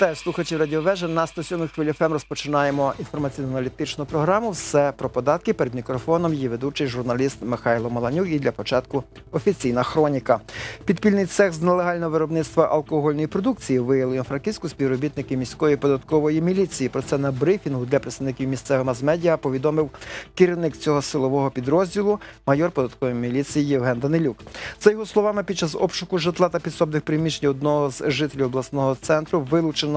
Вітаю слухачів радіовежа. На 107 хвилі ФМ розпочинаємо інформаційно-аналітичну програму. Все про податки. Перед мікрофоном є ведучий журналіст Михайло Маланюк. І для початку офіційна хроніка. Підпільний цех з нелегального виробництва алкогольної продукції виявили у Франківську співробітники міської податкової міліції. Про це на брифінгу для представників місцевого мас-медіа повідомив керівник цього силового підрозділу, майор податкової міліції Євген Данилюк. За його словами, під час обшуку житла та підсобних приміщень одного з жителів обласного центру вилучено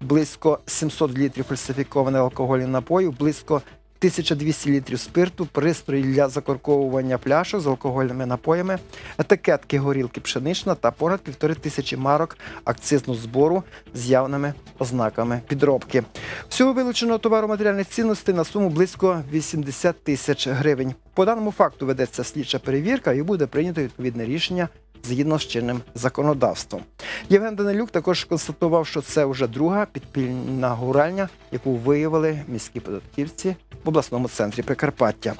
близько 700 літрів фальсифікованих алкогольних напоїв, близько 1200 літрів спирту, пристрої для закорковування пляшок з алкогольними напоями, етикетки горілки пшенична та понад півтори тисячі марок акцизного збору з явними ознаками підробки. Всього вилученого товару матеріальних цінностей на суму близько 80 тисяч гривень. По даному факту ведеться слідча перевірка і буде прийнято відповідне рішення згідно з чинним законодавством. Євген Данилюк також констатував, що це вже друга підпільна гуральня, яку виявили міські податківці в обласному центрі Прикарпаття.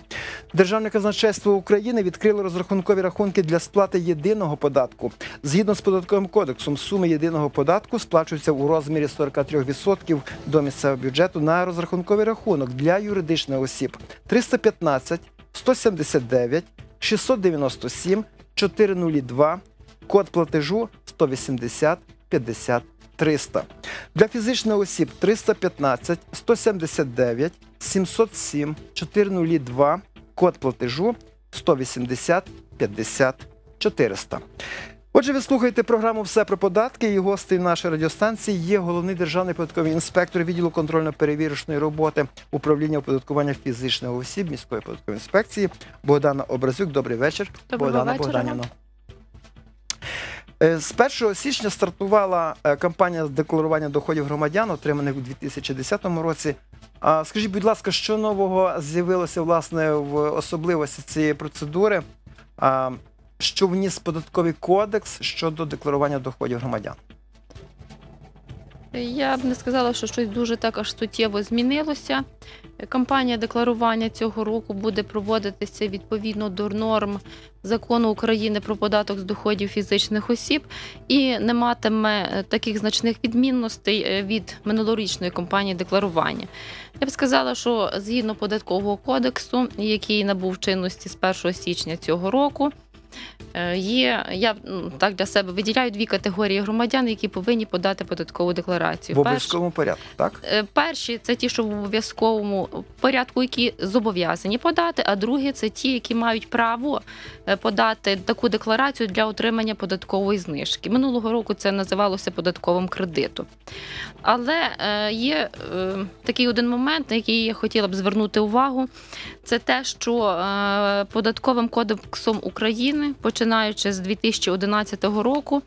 Державне казначейство України відкрило розрахункові рахунки для сплати єдиного податку. Згідно з податковим кодексом, суми єдиного податку сплачуються у розмірі 43% до місцевого бюджету на розрахунковий рахунок для юридичних осіб 315, 179, 697, 402, код платежу 180 50 300. Для фізичних осіб 315, 179, 707, 402, код платежу 180 50 400. Отже, ви слухаєте програму Все про податки і гостей нашої радіостанції є головний державний податковий інспектор відділу контрольно-перевірочної роботи управління оподаткування фізичних осіб міської податкової інспекції Богдана Образюк. Добрий вечір. Доброго Богдана вечора Богданівна. Е, З 1 січня стартувала е, кампанія з декларування доходів громадян, отриманих у 2010 році. А скажіть, будь ласка, що нового з'явилося власне в особливості цієї процедури? А, Що вніс податковий кодекс щодо декларування доходів громадян? Я б не сказала, що щось дуже так аж суттєво змінилося. Кампанія декларування цього року буде проводитися відповідно до норм закону України про податок з доходів фізичних осіб і не матиме е, таких значних відмінностей е, від минулорічної кампанії декларування. Я б сказала, що згідно податкового кодексу, який набув чинності з 1 січня цього року. Е, Є я так для себе виділяю дві категорії громадян, які повинні подати податкову декларацію. В обов'язковому порядку, так? Е, Перші це ті, що в обов'язковому порядку, які зобов'язані подати, а другі це ті, які мають право е, подати таку декларацію для отримання податкової знижки. Минулого року це називалося податковим кредитом. Але є такий один момент, на який я хотіла б звернути увагу. Це те, що податковим кодексом України, починаючи з 2011 року,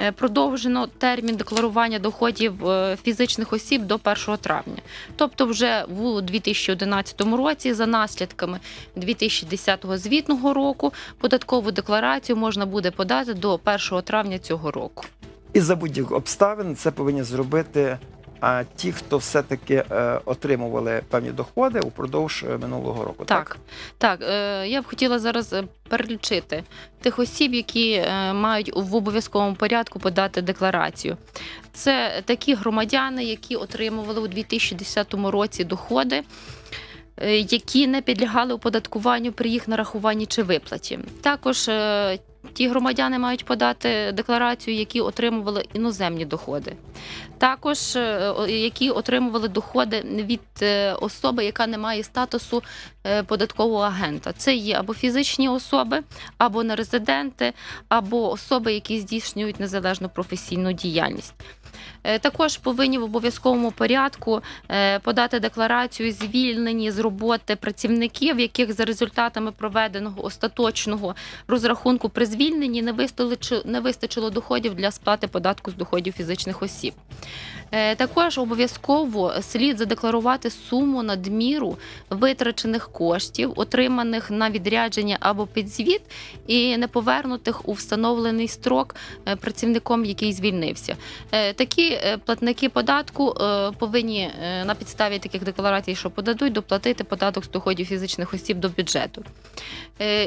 е, продовжено термін декларування доходів е, фізичних осіб до 1 травня. Тобто, вже в 2011 році, за наслідками 2010 звітного року, податкову декларацію можна буде подати до 1 травня цього року. І за будь-яких обставин це повинні зробити а, ті, хто все-таки е, отримували певні доходи упродовж е, минулого року. Так, Так, так. Е, я б хотіла зараз перелічити тих осіб, які мають в обов'язковому порядку подати декларацію. Це такі громадяни, які отримували у 2010 році доходи. Е, Які не підлягали оподаткуванню при їх нарахуванні чи виплаті. Також е, ті громадяни мають подати декларацію, які отримували іноземні доходи. Також е, які отримували доходи від особи, яка не має статусу податкового агента. Це є або фізичні особи, або нерезиденти, або особи, які здійснюють незалежну професійну діяльність. Е, Також повинні в обов'язковому порядку е, подати декларацію звільнені з роботи працівників, яких за результатами проведеного остаточного розрахунку при звільненні не вистачило, доходів для сплати податку з доходів фізичних осіб. Е, Також обов'язково слід задекларувати суму надміру витрачених коштів, отриманих на відрядження або підзвіт, і не повернутих у встановлений строк працівником, який звільнився. Такі е, платники податку е, повинні е, на підставі таких декларацій, що подадуть, доплатити податок з доходів фізичних осіб до бюджету.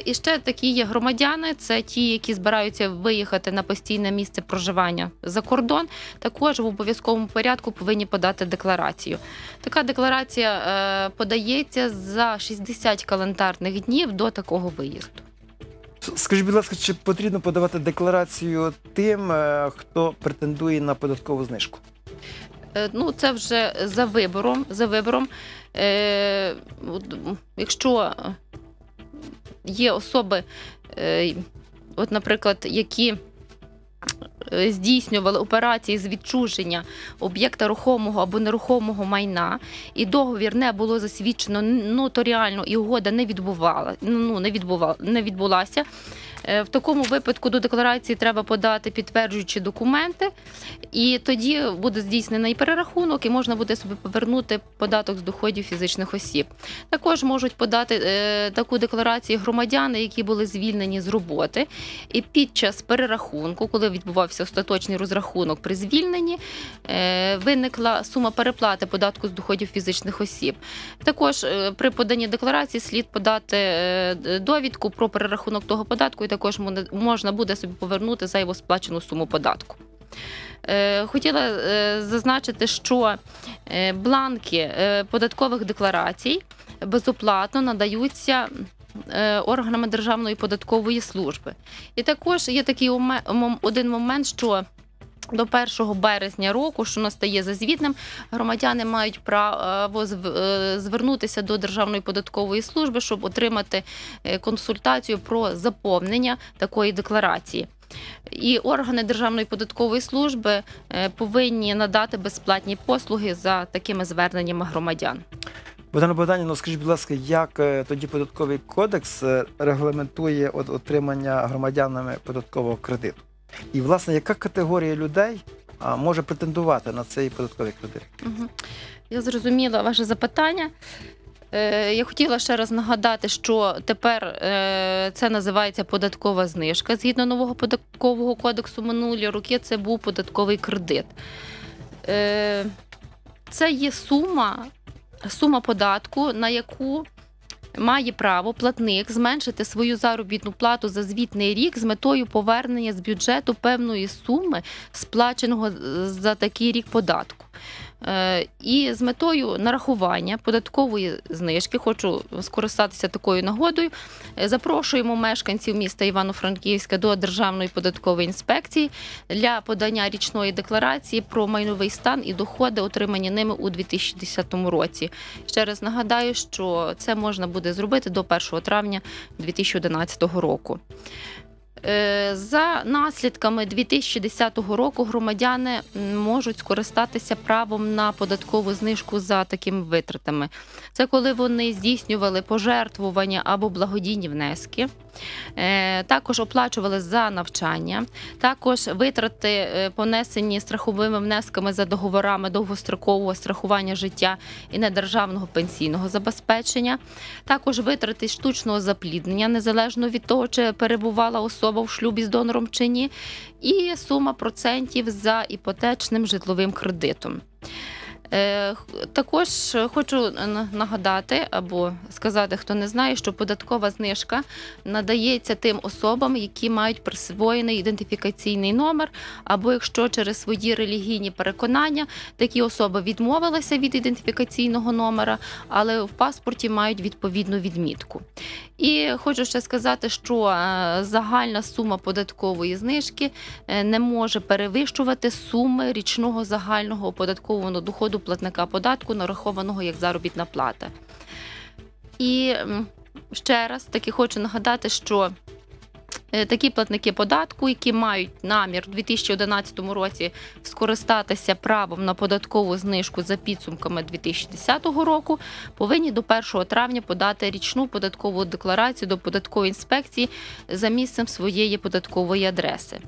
І ще такі є громадяни, це ті, які збираються виїхати на постійне місце проживання за кордон. Також в обов'язковому порядку повинні подати декларацію. Така декларація подається за 60 календарних днів до такого виїзду. Скажіть, будь ласка, чи потрібно подавати декларацію тим, е, хто претендує на податкову знижку? Е, Ну, це вже за вибором. За вибором. Е, якщо є особи, е, от, наприклад, які здійснювали операції з відчуження об'єкта рухомого або нерухомого майна, і договір не було засвідчено нотаріально, і угода не відбувала, ну не відбувала, не відбулася. Е, В такому випадку до декларації треба подати підтверджуючі документи, і тоді буде здійснений перерахунок, і можна буде собі повернути податок з доходів фізичних осіб. Також можуть подати е, таку декларацію громадяни, які були звільнені з роботи, і під час перерахунку, коли відбувався остаточний розрахунок при звільненні, е, виникла сума переплати податку з доходів фізичних осіб. Також при поданні декларації слід подати довідку про перерахунок того податку, і також можна буде собі повернути зайву сплачену суму податку. Е, Хотіла е, зазначити, що е, бланки податкових декларацій безоплатно надаються органами Державної податкової служби. І також є такий один момент, що до 1 березня року, що настає за звітним, громадяни мають право е, звернутися до Державної податкової служби, щоб отримати е, консультацію про заповнення такої декларації. І органи Державної податкової служби е, повинні надати безплатні послуги за такими зверненнями громадян. Богдана Богданівна, скажіть, будь ласка, як е, тоді податковий кодекс е, регламентує от- отримання громадянами податкового кредиту? І, власне, яка категорія людей може претендувати на цей податковий кредит? Я зрозуміла ваше запитання. Е, Я хотіла ще раз нагадати, що тепер е, це називається податкова знижка. Згідно нового податкового кодексу минулі роки це був податковий кредит. Е, Це є сума, сума податку, на яку має право платник зменшити свою заробітну плату за звітний рік з метою повернення з бюджету певної суми, сплаченого за такий рік податку. Е, І з метою нарахування податкової знижки хочу скористатися такою нагодою. е, Запрошуємо мешканців міста Івано-Франківська до Державної податкової інспекції для подання річної декларації про майновий стан і доходи, отримані ними у 2010 році. Ще раз нагадаю, що це можна буде зробити до 1 травня 2011 року. Е, За наслідками 2010 року громадяни можуть скористатися правом на податкову знижку за такими витратами. Це коли вони здійснювали пожертвування або благодійні внески, також оплачували за навчання, також витрати е, понесені страховими внесками за договорами довгострокового страхування життя і недержавного пенсійного забезпечення, також витрати штучного запліднення, незалежно від того, чи перебувала особа в шлюбі з донором чи ні, і сума процентів за іпотечним житловим кредитом. Е, Також хочу нагадати або сказати, хто не знає, що податкова знижка надається тим особам, які мають присвоєний ідентифікаційний номер, або якщо через свої релігійні переконання такі особи відмовилися від ідентифікаційного номера, але в паспорті мають відповідну відмітку. І хочу ще сказати, що е, загальна сума податкової знижки е, не може перевищувати суми річного загального оподаткованого доходу платника податку, нарахованого як заробітна плата. І ще раз таки хочу нагадати, що такі платники податку, які мають намір у 2011 році скористатися правом на податкову знижку за підсумками 2010 року, повинні до 1 травня подати річну податкову декларацію до податкової інспекції за місцем своєї податкової адреси.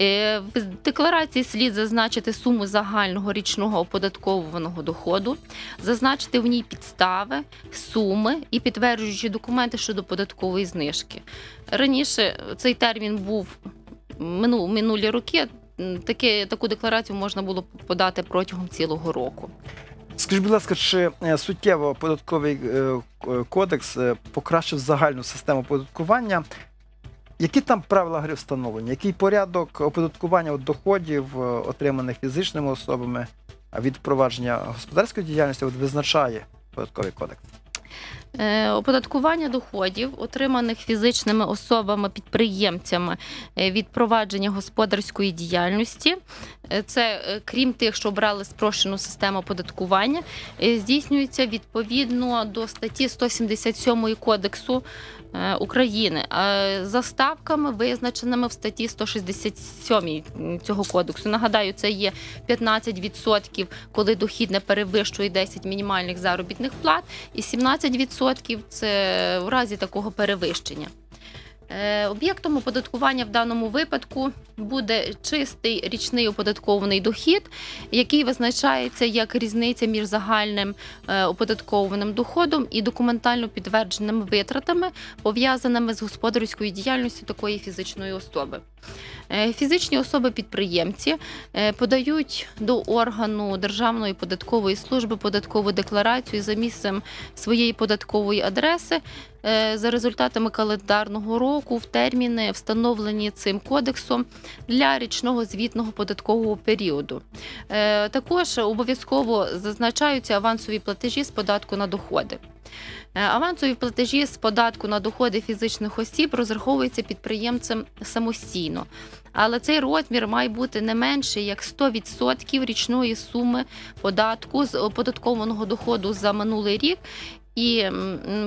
Е, В декларації слід зазначити суму загального річного оподатковуваного доходу, зазначити в ній підстави, суми і підтверджуючі документи щодо податкової знижки. Раніше цей термін був мину- минулі роки. таке, таку декларацію можна було подати протягом цілого року. Скажіть, будь ласка, чи е, суттєво податковий е, кодекс е, покращив загальну систему оподаткування? Які там правила гри встановлені? Який порядок оподаткування доходів, отриманих фізичними особами від впровадження господарської діяльності, от визначає податковий кодекс? Е, Оподаткування доходів, отриманих фізичними особами-підприємцями е, від провадження господарської діяльності, е, це крім тих, що обрали спрощену систему оподаткування, здійснюється відповідно до статті 177 Кодексу України е, за ставками, визначеними в статті 167 цього кодексу. Нагадаю, це є 15%, коли дохід не перевищує 10 мінімальних заробітних плат, і 17% це в разі такого перевищення. Е, Об'єктом оподаткування в даному випадку буде чистий річний оподаткований дохід, який визначається як різниця між загальним е, оподаткованим доходом і документально підтвердженими витратами, пов'язаними з господарською діяльністю такої фізичної особи. Е, Фізичні особи-підприємці е, подають до органу Державної податкової служби податкову декларацію за місцем своєї податкової адреси за результатами календарного року в терміни, встановлені цим кодексом для річного звітного податкового періоду. Е, Також обов'язково зазначаються авансові платежі з податку на доходи. Е, Авансові платежі з податку на доходи фізичних осіб розраховуються підприємцем самостійно. Але цей розмір має бути не менше як 100% річної суми податку з оподаткованого доходу за минулий рік. І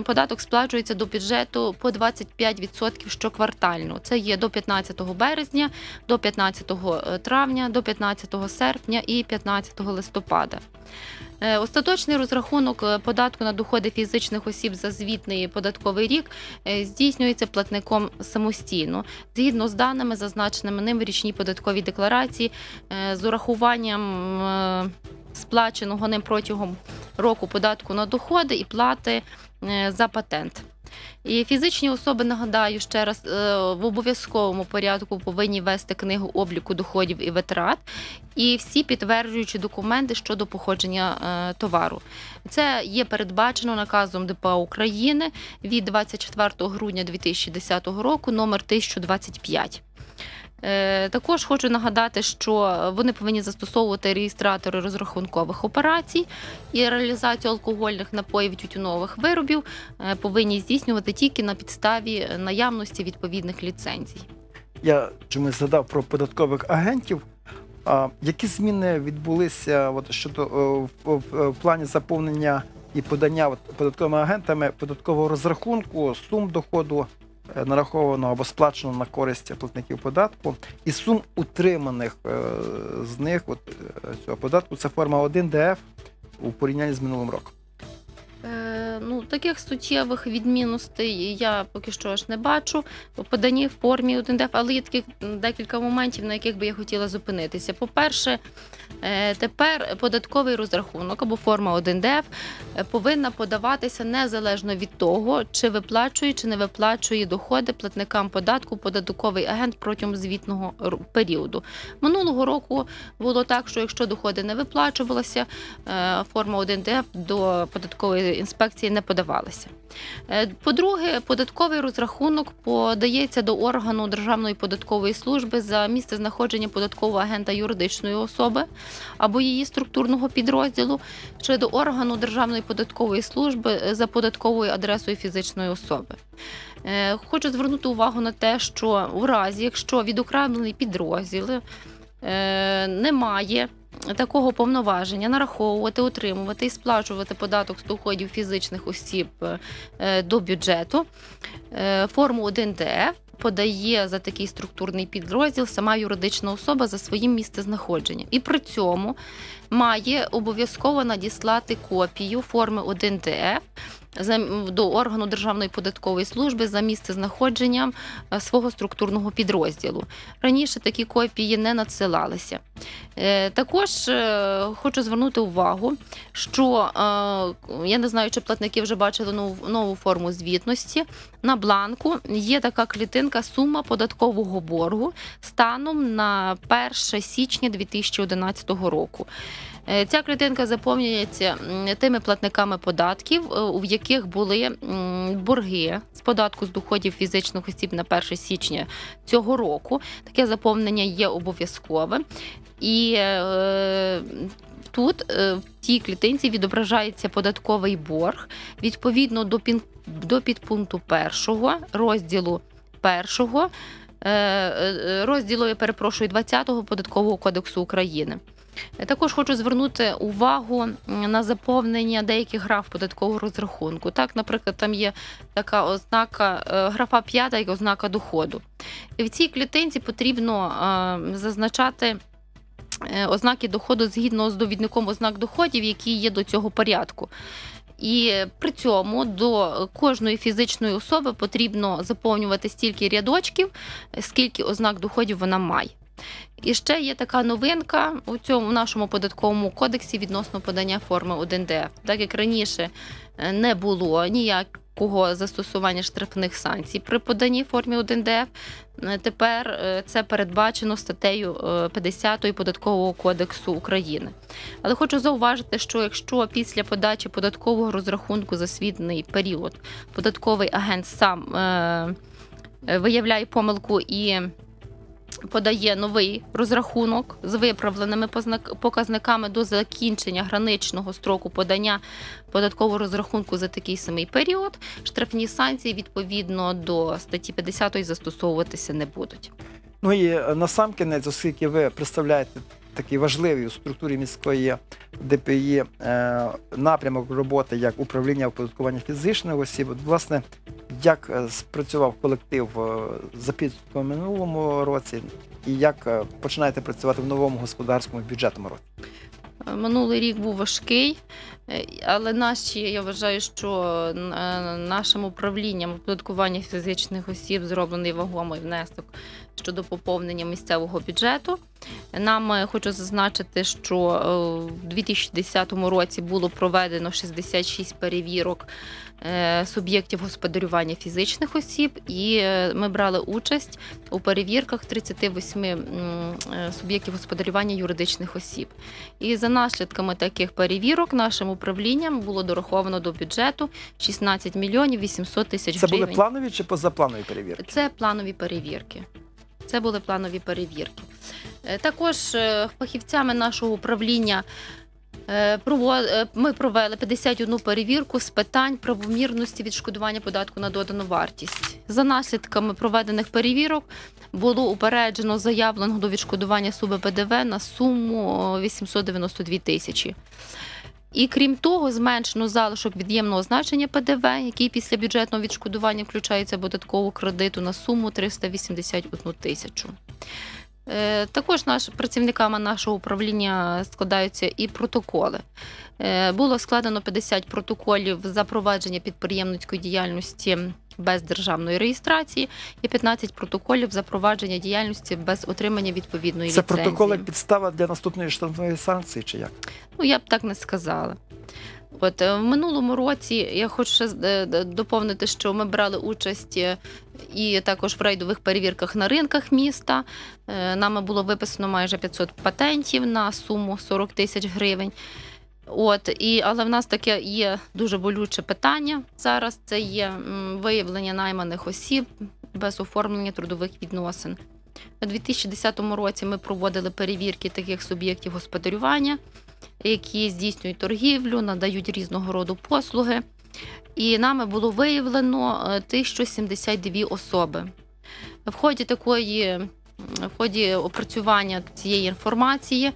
податок сплачується до бюджету по 25% щоквартально. Це є до 15 березня, до 15 травня, до 15 серпня і 15 листопада. Е, Остаточний розрахунок е, податку на доходи фізичних осіб за звітний податковий рік е, здійснюється платником самостійно, згідно з даними, зазначеними ним в річній податковій декларації, е, з урахуванням е, сплаченого ним протягом року податку на доходи і плати е, за патент. І фізичні особи, нагадаю ще раз, е, в обов'язковому порядку повинні вести книгу обліку доходів і витрат і всі підтверджуючі документи щодо походження е, товару. Це є передбачено наказом ДПА України від 24 грудня 2010 року, номер 1025. Е, Також хочу нагадати, що вони повинні застосовувати реєстратори розрахункових операцій і реалізацію алкогольних напоїв тютюнових виробів е, повинні здійснювати тільки на підставі наявності відповідних ліцензій. Я чомусь згадав про податкових агентів. А, які зміни відбулися от, щодо е, в, в, в плані заповнення і подання от, податковими агентами податкового розрахунку сум доходу е, нарахованого або сплачено на користь платників податку і сум утриманих е, з них от, е, цього податку. Це форма 1 ДФ у порівнянні з минулим роком. Ну, таких суттєвих відмінностей я поки що аж не бачу у поданні в формі 1ДФ, але є таких декілька моментів, на яких би я хотіла зупинитися. По-перше, е, тепер податковий розрахунок або форма 1ДФ е, повинна подаватися незалежно від того, чи виплачує чи не виплачує доходи платникам податку податковий агент протягом звітного періоду. Минулого року було так, що якщо доходи не виплачувалися, е, форма 1ДФ до податкової інспекції не подавалася. Е, По-друге, податковий розрахунок подається до органу Державної податкової служби за місце знаходження податкового агента юридичної особи або її структурного підрозділу, чи до органу Державної податкової служби за податковою адресою фізичної особи. Е, Хочу звернути увагу на те, що у разі, якщо відокремлений підрозділ е, не має такого повноваження нараховувати, утримувати і сплачувати податок з доходів фізичних осіб е, до бюджету. Е, Форму 1ДФ подає за такий структурний підрозділ сама юридична особа за своїм місцезнаходженням. І при цьому має обов'язково надіслати копію форми 1ДФ до органу Державної податкової служби за місце знаходженням е, свого структурного підрозділу. Раніше такі копії не надсилалися. Е, Також е, хочу звернути увагу, що е, я не знаю, чи платники вже бачили нову, нову форму звітності. На бланку є така клітинка сума податкового боргу станом на 1 січня 2011 року. Ця клітинка заповнюється тими платниками податків, у яких були борги з податку з доходів фізичних осіб на 1 січня цього року. Таке заповнення є обов'язкове. І е, тут е, в тій клітинці відображається податковий борг відповідно до, пін, до підпункту першого розділу першого. е, е, Розділу, я перепрошую, 20-го податкового кодексу України. Також хочу звернути увагу на заповнення деяких граф податкового розрахунку. Так, наприклад, там є така ознака, е, графа 5 як ознака доходу. І в цій клітинці потрібно зазначати ознаки доходу згідно з довідником ознак доходів, які є до цього порядку. І при цьому до кожної фізичної особи потрібно заповнювати стільки рядочків, скільки ознак доходів вона має. І ще є така новинка у цьому нашому податковому кодексі відносно подання форми 1ДФ. Так як раніше е, не було ніякого застосування штрафних санкцій при поданні формі 1ДФ, е, тепер е, це передбачено статтею е, 50 податкового кодексу України. Але хочу зауважити, що якщо після подачі податкового розрахунку за світний період податковий агент сам е, е, виявляє помилку і подає новий розрахунок з виправленими показниками до закінчення граничного строку подання податкового розрахунку за такий самий період, штрафні санкції відповідно до статті 50 застосовуватися не будуть. Ну і е, насамкінець, оскільки ви представляєте такий важливий у структурі міської ДПІ е, напрямок роботи як управління оподаткування фізичних осіб, от, власне, як е, спрацював колектив е, за підсумком минулому році, і як починаєте працювати в новому господарському бюджетному році? Минулий рік був важкий, але наші, я вважаю, що нашим управлінням оподаткування фізичних осіб зроблений вагомий внесок щодо поповнення місцевого бюджету. Нам е, хочу зазначити, що е, в 2010 році було проведено 66 перевірок е, суб'єктів господарювання фізичних осіб, і ми брали участь у перевірках 38 м, е, суб'єктів господарювання юридичних осіб. І за наслідками таких перевірок нашим управлінням було дораховано до бюджету 16 мільйонів 800 тисяч Це були планові чи позапланові перевірки? Це планові перевірки. Це були планові перевірки. Е, Також е, фахівцями нашого управління е, ми провели 51 перевірку з питань правомірності відшкодування податку на додану вартість. За наслідками проведених перевірок було упереджено заявленого до відшкодування суби ПДВ на суму о, 892 тисячі. І крім того, зменшено залишок від'ємного значення ПДВ, який після бюджетного відшкодування включається в податкову кредиту на суму 381 тисячу. Е, Також наш, працівниками нашого управління складаються і протоколи. Е, Було складено 50 протоколів запровадження підприємницької діяльності без державної реєстрації і 15 протоколів за провадження діяльності без отримання відповідної Це ліцензії. протокол як підстава для наступної штрафної санкції, чи як? Ну, я б так не сказала. От е, в минулому році я хочу ще е, доповнити, що ми брали участь е, і також в рейдових перевірках на ринках міста. Нами було виписано майже 500 патентів на суму 40 тисяч гривень. От і але в нас таке є дуже болюче питання зараз. Це є виявлення найманих осіб без оформлення трудових відносин. У 2010 році ми проводили перевірки таких суб'єктів господарювання, які здійснюють торгівлю, надають різного роду послуги. І нами було виявлено е, 1072 особи. В ході такої, в ході опрацювання цієї інформації е,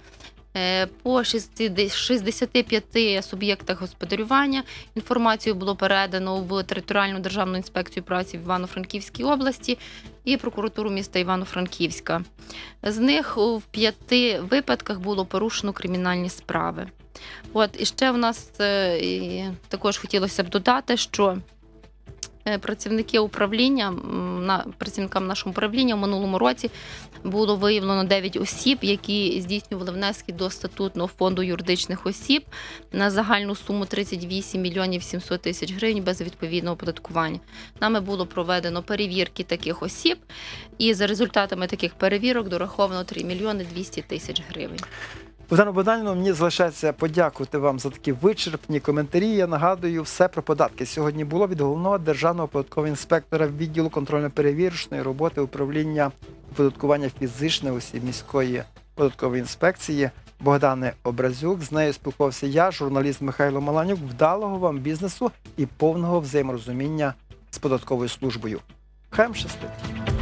по 60 65 суб'єктах господарювання інформацію було передано в територіальну державну інспекцію праці в Івано-Франківській області і прокуратуру міста Івано-Франківська. З них в п'яти випадках було порушено кримінальні справи. От і ще в нас е, також хотілося б додати, що е, працівники управління на працівникам нашого управління в минулому році було виявлено 9 осіб, які здійснювали внески до статутного фонду юридичних осіб на загальну суму 38 мільйонів 700 тисяч гривень без відповідного оподаткування. Нами було проведено перевірки таких осіб, і за результатами таких перевірок дораховано 3 мільйони 200 тисяч гривень. Богдану Богданівну, мені залишається подякувати вам за такі вичерпні коментарі. Я нагадую, все про податки. Сьогодні було від головного державного податкового інспектора відділу контрольно-перевірочної роботи управління оподаткування фізичних осіб міської податкової інспекції Богдани Образюк. З нею спілкувався я, журналіст Михайло Маланюк. Вдалого вам бізнесу і повного взаєморозуміння з податковою службою. Хай вам щастить!